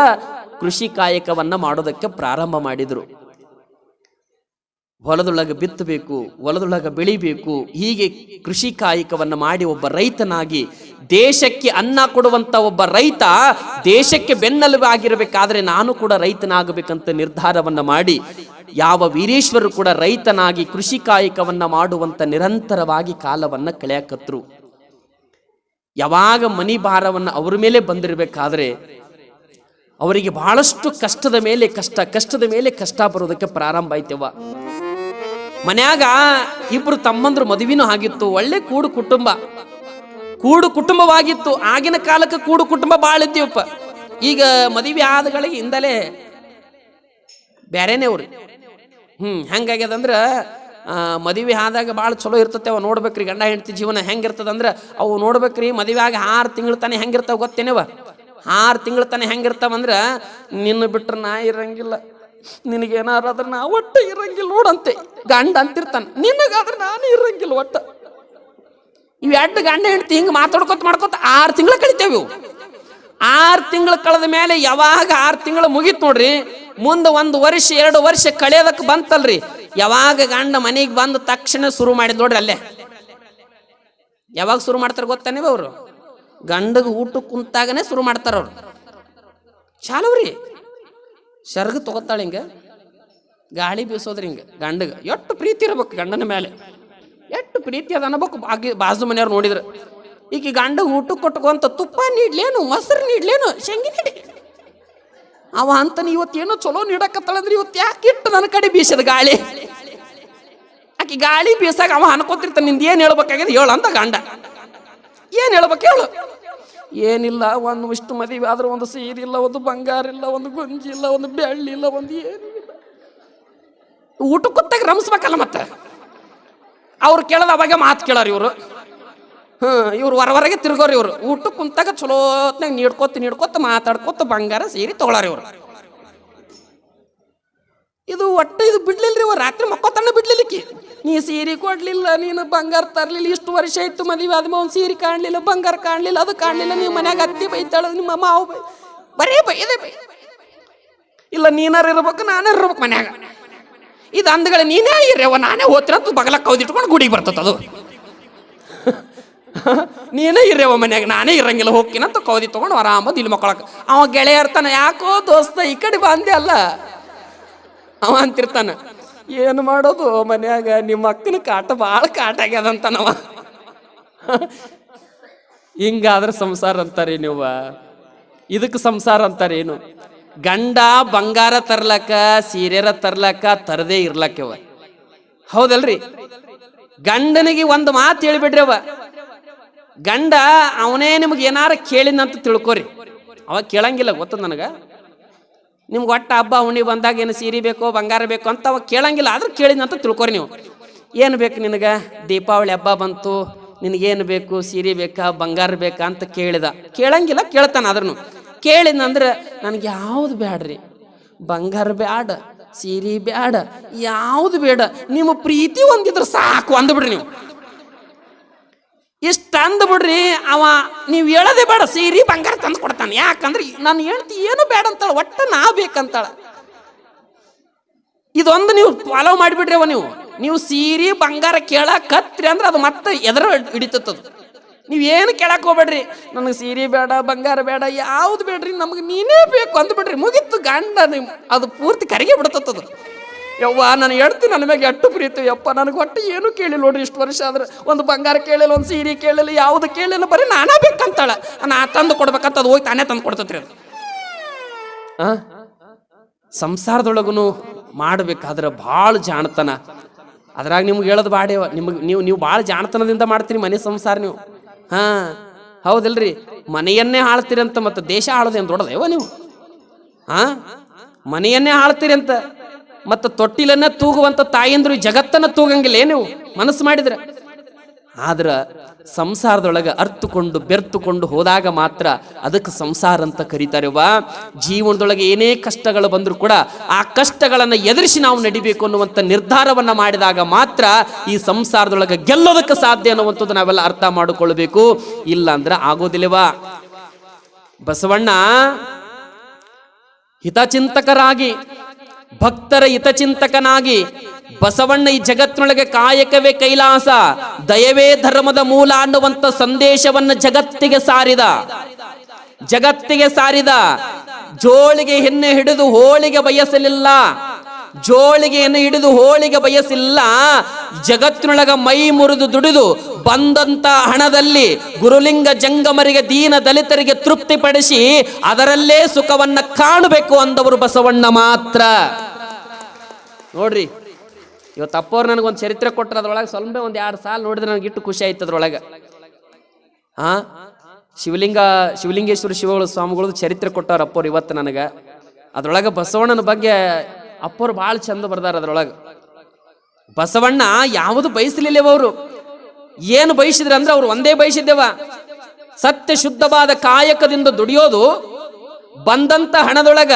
ಕೃಷಿ ಕಾಯಕವನ್ನ ಮಾಡೋದಕ್ಕೆ ಪ್ರಾರಂಭ ಮಾಡಿದ್ರು. ಹೊಲದೊಳಗೆ ಬಿತ್ತಬೇಕು, ಹೊಲದೊಳಗೆ ಬೆಳಿಬೇಕು, ಹೀಗೆ ಕೃಷಿ ಕಾಯಕವನ್ನ ಮಾಡಿ ಒಬ್ಬ ರೈತನಾಗಿ ದೇಶಕ್ಕೆ ಅನ್ನ ಕೊಡುವಂತ ಒಬ್ಬ ರೈತ ದೇಶಕ್ಕೆ ಬೆನ್ನೆಲುಬಾಗಿರಬೇಕಾದ್ರೆ ನಾನು ಕೂಡ ರೈತನಾಗಬೇಕಂತ ನಿರ್ಧಾರವನ್ನ ಮಾಡಿ, ಯಾವ ವೀರೇಶ್ವರರು ಕೂಡ ರೈತನಾಗಿ ಕೃಷಿ ಕಾಯಕವನ್ನ ಮಾಡುವಂತ ನಿರಂತರವಾಗಿ ಕಾಲವನ್ನ ಕಳೆಯಕತ್ರು. ಯಾವಾಗ ಮನಿ ಭಾರವನ್ನ ಅವ್ರ ಮೇಲೆ ಬಂದಿರಬೇಕಾದ್ರೆ ಅವರಿಗೆ ಬಹಳಷ್ಟು ಕಷ್ಟದ ಮೇಲೆ ಕಷ್ಟ, ಕಷ್ಟದ ಮೇಲೆ ಕಷ್ಟ ಬರೋದಕ್ಕೆ ಪ್ರಾರಂಭ ಆಯ್ತವ ಮನ್ಯಾಗ ಇಬ್ರು ತಮ್ಮಂದ್ರು ಮದುವೆನೂ ಆಗಿತ್ತು, ಒಳ್ಳೆ ಕೂಡು ಕುಟುಂಬ. ಕೂಡು ಕುಟುಂಬವಾಗಿತ್ತು. ಆಗಿನ ಕಾಲಕ್ಕೆ ಕೂಡು ಕುಟುಂಬ ಭಾಳ ಇದ್ದೀವಪ್ಪ. ಈಗ ಮದುವೆ ಆದಗಳಿಗೆ ಹಿಂದಲೇ ಅವ್ರಿ. ಹ್ಮ್ ಹೆಂಗಾಗ್ಯದಂದ್ರ ಆ, ಮದುವೆ ಆದಾಗ ಭಾಳ ಚಲೋ ಇರ್ತತೆ ಅವ ನೋಡ್ಬೇಕ್ರಿ. ಗಂಡ ಹೆಂಡತಿ ಜೀವನ ಹೆಂಗಿರ್ತದಂದ್ರ ಅವು ನೋಡ್ಬೇಕ್ರಿ. ಮದುವೆ ಆಗಿ ಆರು ತಿಂಗಳು ತಾನೆ ಹೆಂಗಿರ್ತಾವ ಗೊತ್ತೇನೇವ? ಆರು ತಿಂಗಳು ತಾನೆ ಹೆಂಗಿರ್ತಾವಂದ್ರ ನಿನ್ನ ಬಿಟ್ರೆ ನಾ ಇರಂಗಿಲ್ಲ. ನಿನಗೇನಾರ ಅದ್ರ ನಾ ಒಟ್ಟು ಇರಂಗಿಲ್ಲ ನೋಡಂತೆ. ಗಂಡ ಅಂತಿರ್ತಾನೆ. ನಿನಗಾದ್ರೆ ನಾನು ಇರಂಗಿಲ್ಲ ಒಟ್ಟ. ಇವ್ ಗಂಡ ಹೆಂಡತಿ ಹಿಂಗೆ ಮಾತಾಡ್ಕೊತ ಮಾಡ್ಕೊತ ಆರು ತಿಂಗಳು ಕಳಿತೇವೆ ಇವು. ಆರು ತಿಂಗಳು ಕಳೆದ ಮೇಲೆ ಯಾವಾಗ ಆರು ತಿಂಗಳು ಮುಗೀತು ನೋಡ್ರಿ, ಮುಂದೆ ಒಂದು ವರ್ಷ, ಎರಡು ವರ್ಷ ಕಳೆಯೋದಕ್ಕೆ ಬಂತಲ್ರಿ. ಯಾವಾಗ ಗಂಡ ಮನೆಗೆ ಬಂದ ತಕ್ಷಣ ಶುರು ಮಾಡಿದ್ ನೋಡ್ರಿ ಅಲ್ಲೇ. ಯಾವಾಗ ಶುರು ಮಾಡ್ತಾರೆ ಗೊತ್ತಾನೆ ಅವರು? ಗಂಡಗೆ ಊಟ ಕುಂತಾಗನೇ ಶುರು ಮಾಡ್ತಾರ ಅವ್ರು. ಚಾಲವ್ರಿ. ಶರ್ಗ ತಗೋತಾಳೆ ಹಿಂಗ. ಗಾಳಿ ಬೀಸೋದ್ರಿ ಹಿಂಗ ಗಂಡಗ. ಎಷ್ಟು ಪ್ರೀತಿ ಇರ್ಬೇಕು ಗಂಡನ ಮೇಲೆ. ಎಷ್ಟು ಪ್ರೀತಿ ಅದ ಅನ್ನಬೇಕು. ಬಾಗಿ ಬಾಜು ಮನೆಯವ್ರು ನೋಡಿದ್ರು. ಈಗ ಗಂಡ ಊಟ ಕೊಟ್ಕೊಂತ ತುಪ್ಪ ನೀಡ್ಲೇನು, ಮೊಸರು ನೀಡ್ಲೇನು, ಶೇಂಗಿ ನೀಡಿ. ಅವ ಅಂತನ ಇವತ್ತೇನೋ ಚಲೋ ನೀಡಕತ್ತಳಂದ್ರೆ ಇವತ್ತು ಯಾಕೆ ಇಟ್ಟು ನನ್ನ ಕಡೆ ಬೀಸದ ಗಾಳಿ? ಆಕಿ ಗಾಳಿ ಬೀಸಾಗ ಅವ ಅನ್ಕೋತಿರ್ತಾನೆ, ನಿಂದ ಏನು ಹೇಳ್ಬೇಕಾಗ್ಯದ ಹೇಳು ಅಂತ ಗಂಡ. ಏನು ಹೇಳ್ಬೇಕು ಹೇಳು. ಏನಿಲ್ಲ, ಒಂದು ಇಷ್ಟು ಮದುವೆ ಆದ್ರೆ ಒಂದು ಸೀರೆ ಇಲ್ಲ, ಒಂದು ಬಂಗಾರ ಇಲ್ಲ, ಒಂದು ಗುಂಜಿ ಇಲ್ಲ, ಒಂದು ಬೆಳ್ಳಿ ಇಲ್ಲ, ಒಂದು ಏನಿಲ್ಲ. ಊಟಕ್ಕೆ ಕೂತಾಗ ರಮಿಸ್ಬೇಕಲ್ಲ ಮತ್ತೆ? ಅವ್ರು ಕೇಳೋದು ಅವಾಗ ಮಾತು ಕೇಳಾರ ಇವರು. ಹ್ಞೂ ಇವ್ರು ಹೊರವರೆಗೆ ತಿರ್ಗೋರಿ ಇವರು. ಊಟ ಕುಂತಾಗ ಚಲೋತ್ನಾಗ ನೀಡ್ಕೊತ ನೀಡ್ಕೊತ ಮಾತಾಡ್ಕೊತ ಬಂಗಾರ ಸೀರೆ ತಗೊಳಾರ ಇವ್ರು. ಇದು ಒಟ್ಟು ಇದು ಬಿಡ್ಲಿಲ್ರಿ ಇವ ರಾತ್ರಿ ಮಕ್ಕೋತಣ್ಣ ಬಿಡ್ಲಿಲ್ಲಕ್ಕೆ ನೀ ಸೀರೆ ಕೊಡ್ಲಿಲ್ಲ, ನೀನು ಬಂಗಾರ ತರ್ಲಿಲ್ಲ, ಇಷ್ಟು ವರ್ಷ ಆಯ್ತು ಮದುವೆ ಆದ್ಮೇಲೆ ಒಂದು ಸೀರೆ ಕಾಣಲಿಲ್ಲ, ಬಂಗಾರ ಕಾಣಲಿಲ್ಲ, ಅದು ಕಾಣಲಿಲ್ಲ ನೀವು ಮನ್ಯಾಗ ಅತ್ತಿ ಬೈತಾಳ, ನಿಮ್ಮ ಮಾವು ಬೈ ಬರೇ ಬೈದೆ ಬೈ. ಇಲ್ಲ ನೀನಾರು ಇರ್ಬೇಕು ನಾನು ಇರ್ಬೇಕು ಮನ್ಯಾಗ. ಇದು ಅಂದಗಳ ನೀನೇ ಇರ್ಯವ ನಾನೇ ಅಂತ ಬಗಲ ಕೌದಿಟ್ಕೊಂಡು ಗುಡಿಗೆ ಬರ್ತದ ಅದು. (laughs) ನೀನೇ ಇರ್ಯವ ಮನ್ಯಾಗ, ನಾನೇ ಇರಂಗಿಲ್ಲ, ಹೋಗ್ತೀನಿ ಅಂತ ಕೌದಿ ತೊಗೊಂಡು ಆರಾಮದ ಇಲ್ಲಿ ಮಕ್ಕಳಕ್ಕೆ. ಅವ ಗೆಳೆಯ ಇರ್ತಾನ ಯಾಕೋ ದೋಸ್ತ ಈ ಕಡೆ ಬಂದೆ ಅಲ್ಲ. ಅವ ಅಂತಿರ್ತಾನ, ಏನು ಮಾಡೋದು ಮನ್ಯಾಗ, ನಿಮ್ಮ ಅಕ್ಕನ ಕಾಟ ಭಾಳ ಕಾಟ ಆಗ್ಯದಂತಾನವ (laughs) ಹಿಂಗಾದ್ರೆ ಸಂಸಾರ ಅಂತಾರೆ ನೀವು. ಇದಕ್ಕೆ ಸಂಸಾರ ಅಂತಾರೇನು ಗಂಡ ಬಂಗಾರ ತರ್ಲಕ್ಕ, ಸೀರೆರ ತರ್ಲಕ್ಕ ತರದೇ ಇರ್ಲಕ್ಕವ ಹೌದಲ್ರಿ? ಗಂಡನಿಗೆ ಒಂದು ಮಾತು ಹೇಳಿಬಿಡ್ರಿ ಅವ. ಗಂಡ ಅವನೇ ನಿಮ್ಗೆ ಏನಾರ ಕೇಳಿನಂತ ತಿಳ್ಕೊರಿ. ಅವ ಕೇಳಂಗಿಲ್ಲ ಗೊತ್ತ ನನಗೆ? ನಿಮ್ಗೆ ಒಟ್ಟ ಹಬ್ಬ ಹುಣ್ಣಿ ಬಂದಾಗ ಏನು ಸೀರೆ ಬೇಕೋ, ಬಂಗಾರ ಬೇಕೋ ಅಂತ ಅವ ಕೇಳಂಗಿಲ್ಲ. ಆದ್ರೆ ಕೇಳಿದಂತ ತಿಳ್ಕೊರಿ ನೀವು. ಏನು ಬೇಕು ನಿನಗೆ? ದೀಪಾವಳಿ ಹಬ್ಬ ಬಂತು, ನಿನಗೇನು ಬೇಕು? ಸೀರೆ ಬೇಕಾ, ಬಂಗಾರ ಬೇಕಾ ಅಂತ ಕೇಳಿದ. ಕೇಳಂಗಿಲ್ಲ, ಕೇಳ್ತಾನ ಅದ್ರನು ಕೇಳಿದಂದ್ರೆ ನನಗೆ ಯಾವ್ದು ಬೇಡ್ರಿ ಬಂಗಾರ ಬ್ಯಾಡ, ಸೀರೆ ಬ್ಯಾಡ, ಯಾವ್ದು ಬೇಡ. ನಿಮ್ಮ ಪ್ರೀತಿ ಒಂದಿದ್ರೆ ಸಾಕು ಅಂದ್ಬಿಡ್ರಿ ನೀವು. ಇಷ್ಟ ಅಂದ್ಬಿಡ್ರಿ ಅವ ನೀವು ಹೇಳೋದೇ ಬೇಡ, ಸೀರೆ ಬಂಗಾರ ತಂದು ಕೊಡ್ತಾನೆ. ಯಾಕಂದ್ರೆ ನಾನು ಹೇಳ್ತಿ ಏನು ಬೇಡ ಅಂತಾಳೆ, ಒಟ್ಟ ನಾ ಬೇಕಂತಾಳೆ. ಇದೊಂದು ನೀವು ಫಾಲೋ ಮಾಡಿಬಿಡ್ರಿ ಅವ ನೀವು. ನೀವು ಸೀರೆ ಬಂಗಾರ ಕೇಳಕತ್ರಿ ಅಂದ್ರೆ ಅದು ಮತ್ತೆ ಎದರ ಹಿಡಿತತ್ತದು ನೀವು ಏನು ಕೇಳಕ್ ಹೋಗ್ಬೇಡ್ರಿ. ನನಗೆ ಸೀರೆ ಬೇಡ, ಬಂಗಾರ ಬೇಡ, ಯಾವ್ದು ಬೇಡ್ರಿ, ನಮಗೆ ನೀನೇ ಬೇಕು ಅಂದ್ಬಿಡ್ರಿ. ಮುಗಿತ್ತು ಗಂಡ ನಿಮ್ಮ ಅದು ಪೂರ್ತಿ ಕರಿಗೆ ಬಿಡ್ತತ್ತದು ಯವ್ವ, ನಾನು ಹೇಳ್ತೀನಿ ನನ್ನ ಮ್ಯಾಗೆ ಎಟ್ಟು ಪ್ರೀತಿ. ಯಪ್ಪ, ನನಗೆ ಒಟ್ಟು ಏನು ಕೇಳಿಲ್ಲ ನೋಡ್ರಿ, ಇಷ್ಟು ವರ್ಷ ಆದ್ರೆ. ಒಂದು ಬಂಗಾರ ಕೇಳಿಲ್ಲ, ಒಂದು ಸೀರೆ ಕೇಳಿಲ್ಲ, ಯಾವುದು ಕೇಳಿಲ್ಲ, ಬರೀ ನಾನೇ ಬೇಕಂತಾಳೆ. ನಾ ತಂದು ಕೊಡ್ಬೇಕಂತ ಅದು ಹೋಗಿ ತಾನೇ ತಂದು ಕೊಡ್ತತ್ರಿ ಅದು. ಹಾಂ ಸಂಸಾರದೊಳಗೂ ಮಾಡ್ಬೇಕಾದ್ರೆ ಭಾಳ ಜಾಣತನ. ಅದ್ರಾಗ ನಿಮ್ಗೆ ಹೇಳೋದು ಬಾಡೇವ, ನಿಮಗೆ ನೀವು ನೀವು ಭಾಳ ಜಾಣತನದಿಂದ ಮಾಡ್ತೀರಿ ಮನೆ ಸಂಸಾರ ನೀವು. ಹಾ, ಹೌದಲ್ರಿ. ಮನೆಯನ್ನೇ ಆಳ್ತೀರಿ ಅಂತ ಮತ್ತೆ ದೇಶ ಅಂತ ದೊಡ್ಡದೇವ ನೀವು? ಹಾ, ಮನೆಯನ್ನೇ ಆಳ್ತೀರಿ ಅಂತ. ಮತ್ತು ತೊಟ್ಟಿಲನ್ನ ತೂಗುವಂತ ತಾಯಂದ್ರು ಜಗತ್ತನ್ನು ತೂಗಂಗಿಲ್ಲ ನೀವು? ಮನಸ್ಸು ಮಾಡಿದ್ರೆ. ಆದ್ರ ಸಂಸಾರದೊಳಗೆ ಅರ್ತುಕೊಂಡು ಬೆರ್ತುಕೊಂಡು ಹೋದಾಗ ಮಾತ್ರ ಅದಕ್ಕೆ ಸಂಸಾರ ಅಂತ ಕರೀತಾರೆ. ವಾ ಜೀವನದೊಳಗೆ ಏನೇ ಕಷ್ಟಗಳು ಬಂದರೂ ಕೂಡ ಆ ಕಷ್ಟಗಳನ್ನು ಎದುರಿಸಿ ನಾವು ನಡಿಬೇಕು ಅನ್ನುವಂಥ ನಿರ್ಧಾರವನ್ನ ಮಾಡಿದಾಗ ಮಾತ್ರ ಈ ಸಂಸಾರದೊಳಗೆ ಗೆಲ್ಲೋದಕ್ಕೆ ಸಾಧ್ಯ ಅನ್ನುವಂಥದ್ದು ನಾವೆಲ್ಲ ಅರ್ಥ ಮಾಡಿಕೊಳ್ಬೇಕು. ಇಲ್ಲ ಅಂದ್ರೆ ಆಗೋದಿಲ್ಲವಾ ಬಸವಣ್ಣ, ಹಿತಚಿಂತಕರಾಗಿ, ಭಕ್ತರ ಹಿತಚಿಂತಕನಾಗಿ ಬಸವಣ್ಣ ಈ ಜಗತ್ತಿನೊಳಗೆ ಕಾಯಕವೇ ಕೈಲಾಸ. ದಯವೇ ಧರ್ಮದ ಮೂಲ ಅನ್ನುವಂತ ಸಂದೇಶವನ್ನು ಜಗತ್ತಿಗೆ ಸಾರಿದ. ಜಗತ್ತಿಗೆ ಸಾರಿದ. ಜೋಳಿಗೆ ಹೆಣ್ಣೆ ಹಿಡಿದು ಹೋಳಿಗೆ ಬಯಸಲಿಲ್ಲ. ಜೋಳಿಗೆಯನ್ನು ಹಿಡಿದು ಹೋಳಿಗೆ ಬಯಸಿಲ್ಲ. ಜಗತ್ತಿನೊಳಗ ಮೈ ಮುರಿದು ದುಡಿದು ಬಂದಂತ ಹಣದಲ್ಲಿ ಗುರುಲಿಂಗ ಜಂಗಮರಿಗೆ, ದೀನ ದಲಿತರಿಗೆ ತೃಪ್ತಿಪಡಿಸಿ ಅದರಲ್ಲೇ ಸುಖವನ್ನ ಕಾಣಬೇಕು ಅಂದವರು ಬಸವಣ್ಣ ಮಾತ್ರ. ನೋಡ್ರಿ. ಇವತ್ತು ಅಪ್ಪವ್ರು ನನಗೊಂದು ಚರಿತ್ರೆ ಕೊಟ್ಟರೆ ಅದ್ರೊಳಗೆ ಸ್ವಲ್ಪ ಒಂದು ಎರಡು ಸಾಲ ನೋಡಿದ್ರೆ ನನಗೆ ಇಟ್ಟು ಖುಷಿ ಆಯ್ತು ಅದ್ರೊಳಗೆ. ಹಾಂ ಶಿವಲಿಂಗ, ಶಿವಲಿಂಗೇಶ್ವರ ಶಿವಗಳು ಸ್ವಾಮಿಗಳದ್ದು ಚರಿತ್ರೆ ಕೊಟ್ಟವ್ರ ಅಪ್ಪವ್ರು ಇವತ್ತು ನನಗೆ. ಅದ್ರೊಳಗೆ ಬಸವಣ್ಣನ ಬಗ್ಗೆ ಅಪ್ಪವ್ರು ಭಾಳ ಚಂದ ಬರ್ದಾರ ಅದ್ರೊಳಗೆ. ಬಸವಣ್ಣ ಯಾವುದು ಬಯಸಲಿಲ್ಲವ ಅವರು. ಏನು ಬಯಸಿದ್ರೆ ಅಂದ್ರೆ ಅವ್ರು ಒಂದೇ ಬಯಸಿದ್ದೇವ. ಸತ್ಯ ಶುದ್ಧವಾದ ಕಾಯಕದಿಂದ ದುಡಿಯೋದು ಬಂದಂತ ಹಣದೊಳಗ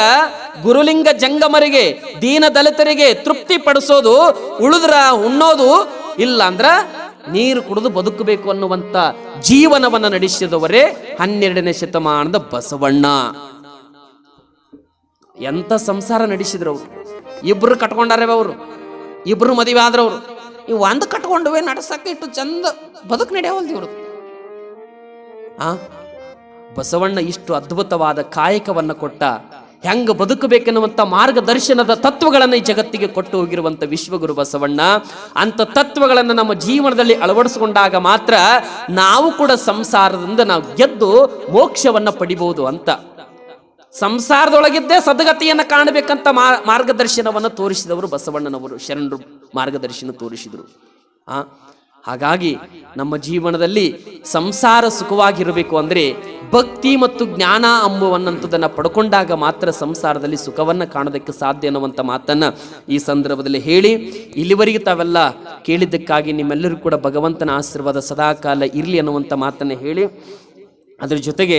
ಗುರುಲಿಂಗ ಜಂಗಮರಿಗೆ ದೀನ ದಲಿತರಿಗೆ ತೃಪ್ತಿ ಪಡಿಸೋದು, ಉಳಿದ್ರ ಉಣ್ಣೋದು ಇಲ್ಲ ಅಂದ್ರ ನೀರು ಕುಡಿದು ಬದುಕಬೇಕು ಅನ್ನುವಂತ ಜೀವನವನ್ನ ನಡೆಸಿದವರೇ ಹನ್ನೆರಡನೇ ಶತಮಾನದ ಬಸವಣ್ಣ. ಎಂತ ಸಂಸಾರ ನಡೆಸಿದ್ರು ಅವ್ರು. ಇಬ್ರು ಕಟ್ಕೊಂಡಾರೆ ಅವರು. ಇಬ್ರು ಮದುವೆ ಆದ್ರವ್ರು. ಈ ಒಂದು ಕಟ್ಕೊಂಡುವೆ ನಡೆಸಕ್ಕೆ ಇಟ್ಟು ಚಂದ ಬದುಕು ನಡೆಯವಲ್ದು ಇವರು ಆ? ಬಸವಣ್ಣ ಇಷ್ಟು ಅದ್ಭುತವಾದ ಕಾಯಕವನ್ನು ಕೊಟ್ಟ, ಹೆಂಗ ಬದುಕಬೇಕೆನ್ನುವಂಥ ಮಾರ್ಗದರ್ಶನದ ತತ್ವಗಳನ್ನು ಈ ಜಗತ್ತಿಗೆ ಕೊಟ್ಟು ಹೋಗಿರುವಂಥ ವಿಶ್ವಗುರು ಬಸವಣ್ಣ, ಅಂಥ ತತ್ವಗಳನ್ನು ನಮ್ಮ ಜೀವನದಲ್ಲಿ ಅಳವಡಿಸಿಕೊಂಡಾಗ ಮಾತ್ರ ನಾವು ಕೂಡ ಸಂಸಾರದಿಂದ ನಾವು ಗೆದ್ದು ಮೋಕ್ಷವನ್ನು ಪಡಿಬಹುದು ಅಂತ. ಸಂಸಾರದೊಳಗಿದ್ದೇ ಸದಗತಿಯನ್ನು ಕಾಣಬೇಕಂತ ಮಾರ್ಗದರ್ಶನವನ್ನು ತೋರಿಸಿದವರು ಬಸವಣ್ಣನವರು, ಶರಣರು ಮಾರ್ಗದರ್ಶನ ತೋರಿಸಿದರು. ಆ ಹಾಗಾಗಿ ನಮ್ಮ ಜೀವನದಲ್ಲಿ ಸಂಸಾರ ಸುಖವಾಗಿರಬೇಕು ಅಂದರೆ ಭಕ್ತಿ ಮತ್ತು ಜ್ಞಾನ ಅಂಬುವನ್ನಂಥದ್ದನ್ನು ಪಡ್ಕೊಂಡಾಗ ಮಾತ್ರ ಸಂಸಾರದಲ್ಲಿ ಸುಖವನ್ನು ಕಾಣೋದಕ್ಕೆ ಸಾಧ್ಯ ಅನ್ನುವಂಥ ಮಾತನ್ನು ಈ ಸಂದರ್ಭದಲ್ಲಿ ಹೇಳಿ. ಇಲ್ಲಿವರೆಗೆ ತಾವೆಲ್ಲ ಕೇಳಿದ್ದಕ್ಕಾಗಿ ನಿಮ್ಮೆಲ್ಲರೂ ಕೂಡ ಭಗವಂತನ ಆಶೀರ್ವಾದ ಸದಾಕಾಲ ಇರಲಿ ಅನ್ನುವಂಥ ಮಾತನ್ನು ಹೇಳಿ. ಅದರ ಜೊತೆಗೆ